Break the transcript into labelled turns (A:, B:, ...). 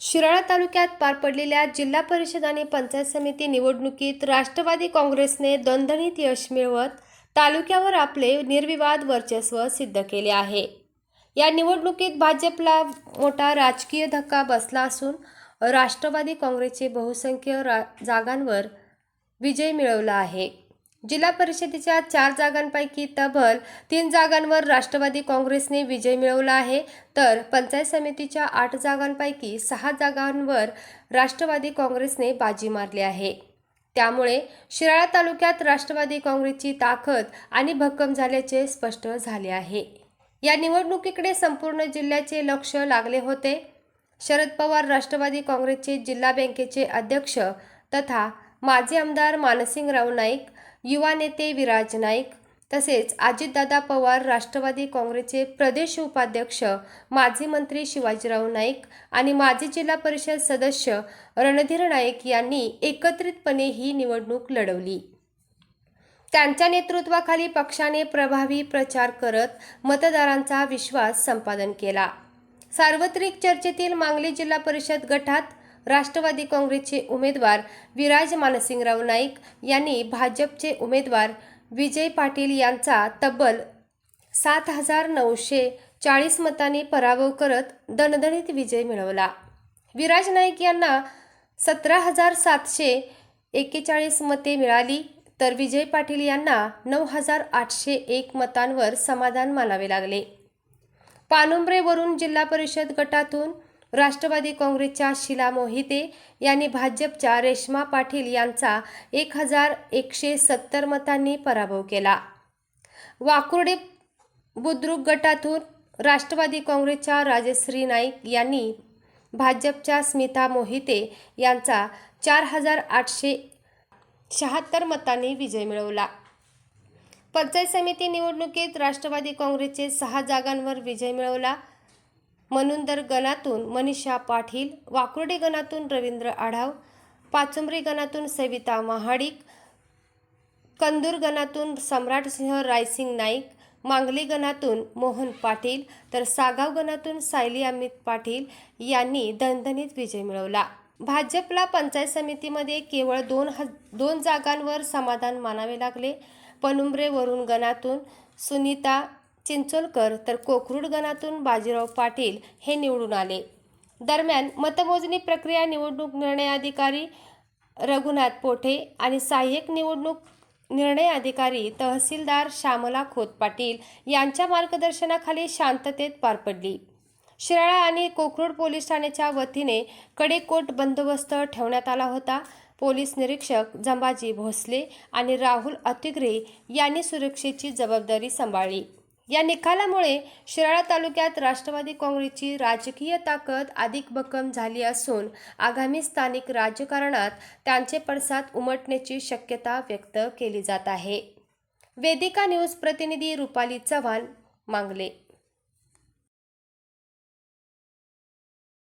A: शिराळा तालुक्यात पार पडलेल्या जिल्हा परिषद आणि पंचायत समिती निवडणुकीत राष्ट्रवादी काँग्रेसने दणदणीत यश मिळवत तालुक्यावर आपले निर्विवाद वर्चस्व सिद्ध केले आहे. या निवडणुकीत भाजपला मोठा राजकीय धक्का बसला असून राष्ट्रवादी काँग्रेसचे बहुसंख्य रा जागांवर विजय मिळवला आहे. जिल्हा परिषदेच्या चार जागांपैकी तब्बल तीन जागांवर राष्ट्रवादी काँग्रेसने विजय मिळवला आहे. तर पंचायत समितीच्या आठ जागांपैकी सहा जागांवर राष्ट्रवादी काँग्रेसने बाजी मारली आहे. त्यामुळे शिराळा तालुक्यात राष्ट्रवादी काँग्रेसची ताकद आणि भक्कम झाल्याचे स्पष्ट झाले आहे. या निवडणुकीकडे संपूर्ण जिल्ह्याचे लक्ष लागले होते. शरद पवार राष्ट्रवादी काँग्रेसचे जिल्हा बँकेचे अध्यक्ष तथा माजी आमदार मानसिंगराव नाईक युवा नेते विराज नाईक तसेच अजितदादा पवार राष्ट्रवादी काँग्रेसचे प्रदेश उपाध्यक्ष माजी मंत्री शिवाजीराव नाईक आणि माजी जिल्हा परिषद सदस्य रणधीर नाईक यांनी एकत्रितपणे ही निवडणूक लढवली. त्यांच्या नेतृत्वाखाली पक्षाने प्रभावी प्रचार करत मतदारांचा विश्वास संपादन केला. सार्वत्रिक चर्चेतील मांगली जिल्हा परिषद गटात राष्ट्रवादी काँग्रेसचे उमेदवार विराज मानसिंगराव नाईक यांनी भाजपचे उमेदवार विजय पाटील यांचा तब्बल सात हजार नऊशे चाळीस मतांनी पराभव करत दणदणीत विजय मिळवला. विराज नाईक यांना सतरा हजार सातशे एक्केचाळीस मते मिळाली तर विजय पाटील यांना नऊ हजार आठशे एक मतांवर समाधान मानावे लागले. पानुंब्रेवरून जिल्हा परिषद गटातून राष्ट्रवादी काँग्रेसच्या शिला मोहिते यांनी भाजपच्या रेश्मा पाटील यांचा एक हजार एकशे सत्तर मतांनी पराभव केला. वाकुर्डे बुद्रुक गटातून राष्ट्रवादी काँग्रेसच्या राजश्री नाईक यांनी भाजपच्या स्मिता मोहिते यांचा चार हजार आठशे शहात्तर मतांनी विजय मिळवला. पंचायत समिती निवडणुकीत राष्ट्रवादी काँग्रेसचे सहा जागांवर विजय मिळवला. मनुंदर गणातून मनीषा पाटील वाकुर्डे गणातून रवींद्र आढाव पाचुंबरी गणातून सविता महाडिक कंदूर गणातून सम्राटसिंह रायसिंग नाईक मांगली गणातून मोहन पाटील तर सागाव गणातून सायली अमित पाटील यांनी दणदणीत विजय मिळवला. भाजपला पंचायत समितीमध्ये केवळ दोन ह दोन जागांवर समाधान मानावे लागले. पनुंब्रे गणातून सुनीता चिंचोलकर तर कोकरूड गणातून बाजीराव पाटील हे निवडून आले. दरम्यान मतमोजणी प्रक्रिया निवडणूक निर्णय अधिकारी रघुनाथ पोठे आणि सहाय्यक निवडणूक निर्णय अधिकारी तहसीलदार श्यामला खोत पाटील यांच्या मार्गदर्शनाखाली शांततेत पार पडली. शिराळा आणि कोकरूड पोलीस ठाण्याच्या वतीने कडेकोट बंदोबस्त ठेवण्यात आला होता. पोलीस निरीक्षक जंबाजी भोसले आणि राहुल अतिग्रे यांनी सुरक्षेची जबाबदारी सांभाळली. या निकालामुळे शिराळा तालुक्यात राष्ट्रवादी काँग्रेसची राजकीय ताकद अधिक भक्कम झाली असून आगामी स्थानिक राजकारणात त्यांचे पडसाद उमटण्याची शक्यता व्यक्त केली जात आहे. वेदिका न्यूज प्रतिनिधी रुपाली चव्हाण मांगले.